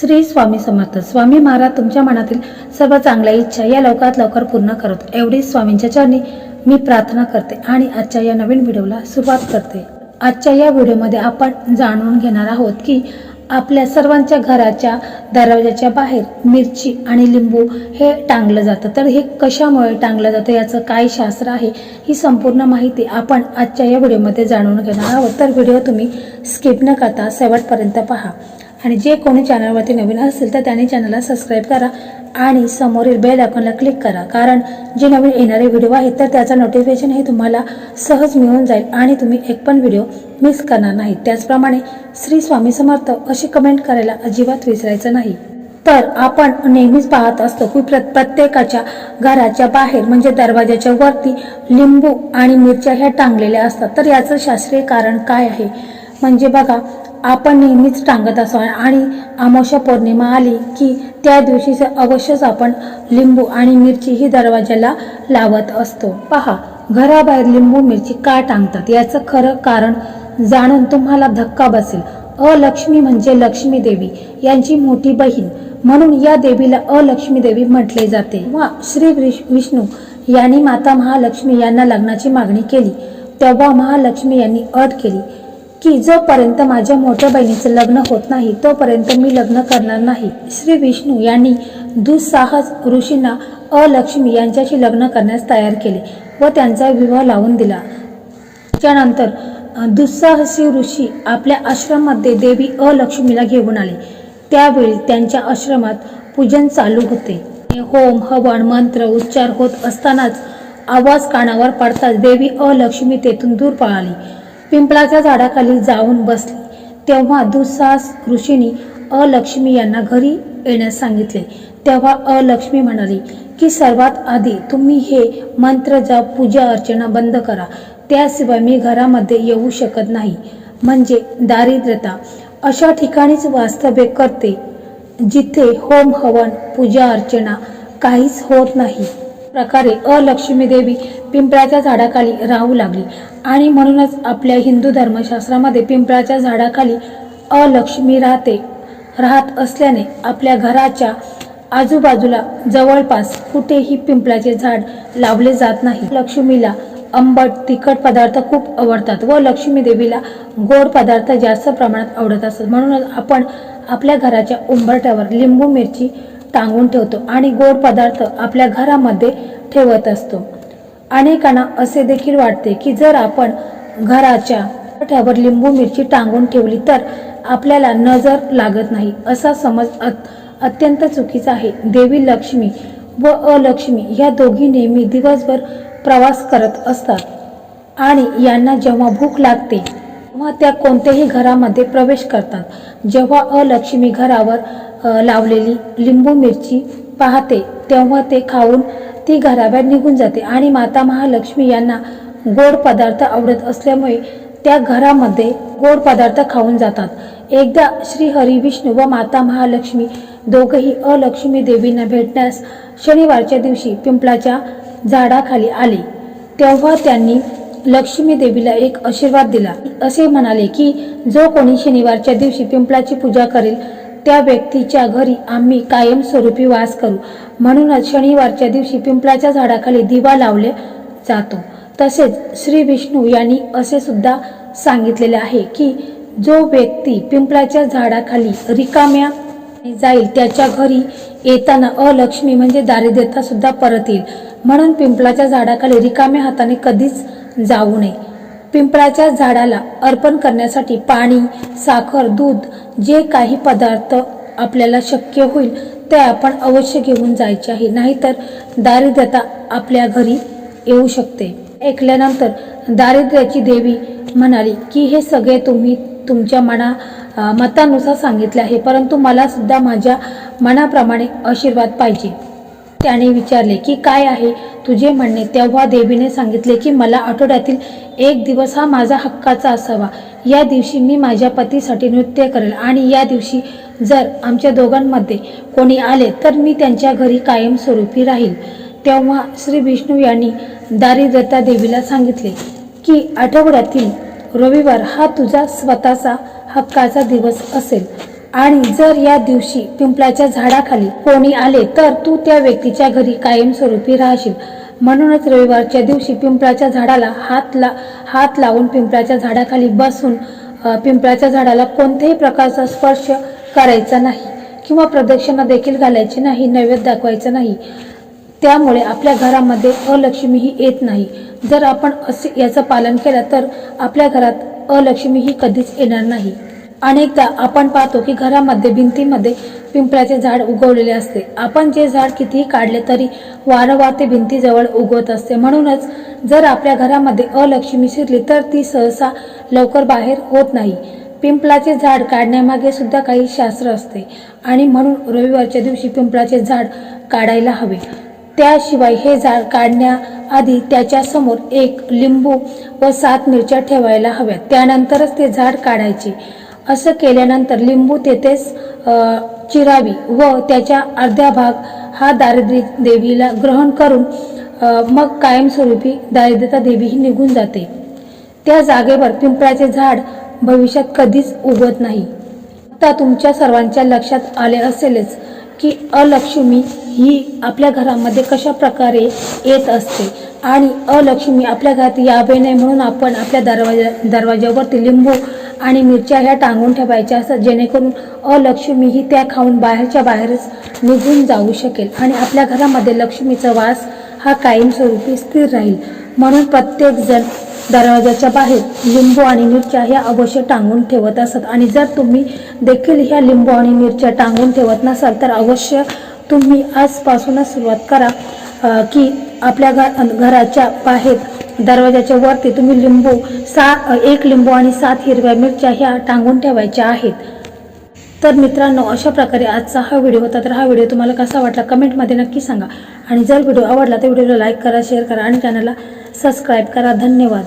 श्री स्वामी समर्थ. स्वामी महाराज तुमच्या मनातील सर्व चांगल्या इच्छा या लवकरात लवकर पूर्ण करत एवढी स्वामींच्या चरणी मी प्रार्थना करते आणि आजच्या या नवीन व्हिडिओला सुरुवात करते. आजच्या या व्हिडिओमध्ये आपण जाणून घेणार आहोत की आपल्या सर्वांच्या घराच्या दरवाजाच्या बाहेर मिरची आणि लिंबू हे टांगलं जातं. तर हे कशामुळे टांगलं जातं याचं काय शास्त्र आहे ही संपूर्ण माहिती आपण आजच्या या व्हिडिओमध्ये जाणून घेणार आहोत. तर व्हिडिओ तुम्ही स्किप न करता शेवटपर्यंत पहा. आणि जे कोणी चॅनलवरती नवीन असेल तर त्यांनी चॅनलला सबस्क्राईब करा आणि समोरील बेल आयकॉनला क्लिक करा. कारण जे नवीन येणारे व्हिडिओ आहेत तर त्याचं नोटिफिकेशन हे तुम्हाला सहज मिळून जाईल आणि तुम्ही एक पण व्हिडिओ मिस करणार नाही त्याचप्रमाणे श्री स्वामी समर्थ अशी कमेंट करायला अजिबात विसरायचं नाही. तर आपण नेहमीच पाहत असतो की प्र प्रत्येकाच्या घराच्या बाहेर म्हणजे दरवाजाच्या वरती लिंबू आणि मिरच्या ह्या टांगलेल्या असतात. तर याचं शास्त्रीय कारण काय आहे? म्हणजे बघा आपण नेहमीच टांगत असो. आणि अमावस्या पौर्णिमा आली की त्या दिवशी अवश्यच आपण लिंबू आणि मिरची ही दरवाजाला लावत असतो. पहा घराबाहेर लिंबू मिरची का टांगतात? याचं खरं कारण जाणून तुम्हाला धक्का बसेल. अलक्ष्मी म्हणजे लक्ष्मी देवी यांची मोठी बहीण. म्हणून या देवीला अलक्ष्मी देवी म्हटले जाते. वा श्री विष- विष्णू यांनी माता महालक्ष्मी यांना लग्नाची मागणी केली. तेव्हा महालक्ष्मी यांनी अट केली. की जोपर्यंत माझ्या मोठ्या बहिणीचं लग्न होत नाही तोपर्यंत मी लग्न करणार नाही. श्री विष्णू यांनी दुस्साहस ऋषींना अलक्ष्मी यांच्याशी लग्न करण्यास तयार केले व त्यांचा विवाह लावून दिला. त्यानंतर दुस्साहसी ऋषी आपल्या आश्रमामध्ये देवी अलक्ष्मीला घेऊन आले. त्यावेळी त्यांच्या आश्रमात पूजन चालू होते. होम हवन मंत्र उच्चार होत असतानाच आवाज कानावर पडताच देवी अलक्ष्मी तेथून दूर पळाली. पिंपळाच्या झाडाखाली जाऊन बसली. तेव्हा दुसास ऋषींनी अलक्ष्मी यांना घरी येण्यास सांगितले. तेव्हा अलक्ष्मी म्हणाली की सर्वात आधी तुम्ही हे मंत्र जप पूजा अर्चना बंद करा. त्याशिवाय मी घरामध्ये येऊ शकत नाही. म्हणजे दारिद्र्यता. अशा ठिकाणीच वास्तव्य करते जिथे होम हवन पूजा अर्चना काहीच होत नाही. प्रकारे अलक्ष्मी देवी पिंपळाच्या झाडाखाली राहू लागली. आणि म्हणूनच आपल्या हिंदू धर्मशास्त्रामध्ये पिंपळाच्या झाडाखाली अलक्ष्मी राहते राहत असल्याने आपल्या घराच्या आजूबाजूला जवळपास कुठेही पिंपळाचे झाड लावले जात नाही. लक्ष्मीला आंबट तिखट पदार्थ खूप आवडतात व लक्ष्मी देवीला गोड पदार्थ जास्त प्रमाणात आवडत असतात. म्हणूनच आपण आपल्या घराच्या उंबरट्यावर लिंबू मिरची टांगून ठेवतो आणि गोड पदार्थ आपल्या घरामध्ये ठेवत असतो. अनेकांना असे देखील वाटते की जर आपण घराच्या पठ्यावर लिंबू मिरची टांगून ठेवली तर आपल्याला नजर लागत नाही असा समज अत- अत्यंत चुकीचा आहे. देवी लक्ष्मी व अलक्ष्मी ह्या दोघी नेहमी दिवसभर प्रवास करत असतात आणि यांना जेव्हा भूक लागते तेव्हा त्या कोणत्याही घरामध्ये प्रवेश करतात. जेव्हा अलक्ष्मी घरावर लावलेली लिंबू मिरची पाहते तेव्हा ते खाऊन ती घराबाहेर निघून जाते आणि माता महालक्ष्मी यांना गोड पदार्थ आवडत असल्यामुळे त्या घरामध्ये गोड पदार्थ खाऊन जातात. एकदा श्री हरी विष्णू व माता महालक्ष्मी दोघंही अलक्ष्मी देवींना भेटण्यास शनिवारच्या दिवशी पिंपळाच्या झाडाखाली आले. तेव्हा त्यांनी लक्ष्मी देवीला एक आशीर्वाद दिला. असे म्हणाले की जो कोणी शनिवारच्या दिवशी पिंपळाची पूजा करेल त्या व्यक्तीच्या घरी आम्ही कायमस्वरूपी वास करू. म्हणूनच शनिवारच्या दिवशी पिंपळाच्या झाडाखाली दिवा लावले जातो. तसेच श्री विष्णू यांनी असे सुद्धा सांगितलेले आहे की जो व्यक्ती पिंपळाच्या झाडाखाली रिकाम्या जाईल त्याच्या घरी येताना अलक्ष्मी म्हणजे दारिद्र्यता सुद्धा परत येईल. म्हणून पिंपळाच्या झाडाखाली रिकाम्या हाताने कधीच जाऊ नये. पिंपळाच्या झाडाला अर्पण करण्यासाठी पाणी साखर दूध जे काही पदार्थ आपल्याला शक्य होईल ते आपण अवश्य घेऊन जायचे आहे. नाहीतर दारिद्र्यता आपल्या घरी येऊ शकते. ऐकल्यानंतर दारिद्र्याची देवी म्हणाली की हे सगळे तुम्ही तुमच्या मना मतानुसार सांगितले आहे. परंतु मला सुद्धा माझ्या मनाप्रमाणे आशीर्वाद पाहिजे. त्याने विचारले की काय आहे? तुझे म्हणणे. तेव्हा देवीने सांगितले की मला आठवड्यातील एक दिवस हा माझा हक्काचा असावा. या दिवशी मी माझ्या पतीसाठी नृत्य करेल आणि या दिवशी जर आमच्या दोघांमध्ये कोणी आले तर मी त्यांच्या घरी कायमस्वरूपी राहील. तेव्हा श्री विष्णू यांनी दारिद्रता देवीला सांगितले की आठवड्यातील रविवार हा तुझा स्वतःचा हक्काचा दिवस असेल. आणि जर या दिवशी पिंपळाच्या झाडाखाली कोणी आले तर तू त्या व्यक्तीच्या घरी कायमस्वरूपी राहशील. म्हणूनच रविवारच्या दिवशी पिंपळाच्या झाडाला हात ला हात लावून पिंपळाच्या झाडाखाली बसून पिंपळाच्या झाडाला कोणत्याही प्रकारचा स्पर्श करायचा नाही किंवा प्रदक्षिणा देखील घालायची नाही नैवेद्य दाखवायचं नाही. त्यामुळे आपल्या घरामध्ये अलक्ष्मी ही येत नाही. जर आपण असे याचं पालन केलं तर आपल्या घरात अलक्ष्मी ही कधीच येणार नाही. अनेकदा आपण पाहतो की घरामध्ये भिंतीमध्ये पिंपळाचे झाड उगवलेले असते. आपण जे झाड कितीही काढले तरी वारंवार ते भिंतीजवळ उगवत असते. म्हणूनच जर आपल्या घरामध्ये अलक्ष्मी शिरली तर ती सहसा लवकर बाहेर होत नाही. पिंपळाचे झाड काढण्यामागे सुद्धा काही शास्त्र असते. आणि म्हणून रविवारच्या दिवशी पिंपळाचे झाड काढायला हवे. त्याशिवाय हे झाड काढण्याआधी त्याच्यासमोर एक लिंबू व सात मिरच्या ठेवायला हव्यात. त्यानंतरच ते झाड काढायचे. असं केल्यानंतर लिंबू तेथेच चिरावी व त्याच्या अर्ध्या भाग हा दारिद्र्य देवीला ग्रहण करून मग कायमस्वरूपी दारिद्र्यता देवी ही निघून जाते. त्या जागेवर पिंपळाचे झाड भविष्यात कधीच उगवत नाही. आता तुमच्या सर्वांच्या लक्षात आले असेलच की अलक्ष्मी ही आपल्या घरामध्ये कशा प्रकारे येत असते आणि अलक्ष्मी आपल्या घरात यावे नाही म्हणून आपण आपल्या दरवाजा दरवाज्यावरती लिंबू आणि मिरच्या ह्या टांगून ठेवायच्या असतात जेणेकरून अलक्ष्मी ही त्या खाऊन बाहेरच्या बाहेरच निघून जाऊ शकेल. आणि आपल्या घरामध्ये लक्ष्मीचा वास हा कायमस्वरूपी स्थिर राहील. म्हणून प्रत्येकजण दरवाजाच्या बाहेर लिंबू आणि मिरच्या ह्या अवश्य टांगून ठेवत असत. आणि जर तुम्ही देखील ह्या लिंबू आणि मिरच्या टांगून ठेवत नसाल तर अवश्य तुम्ही आजपासूनच सुरुवात करा की आपल्या घ घराच्या बाहेर दरवाजाच्या वरती तुम्ही लिंबू सा एक लिंबू आणि सात हिरव्या मिरच्या ह्या टांगून ठेवायच्या आहेत. तर मित्रांनो अशा प्रकारे आजचा हा व्हिडिओ होता. तर हा व्हिडिओ तुम्हाला कसा वाटला कमेंटमध्ये नक्की सांगा. आणि जर व्हिडिओ आवडला तर व्हिडिओला लाईक करा शेअर करा आणि चॅनलला सबस्क्राईब करा. धन्यवाद.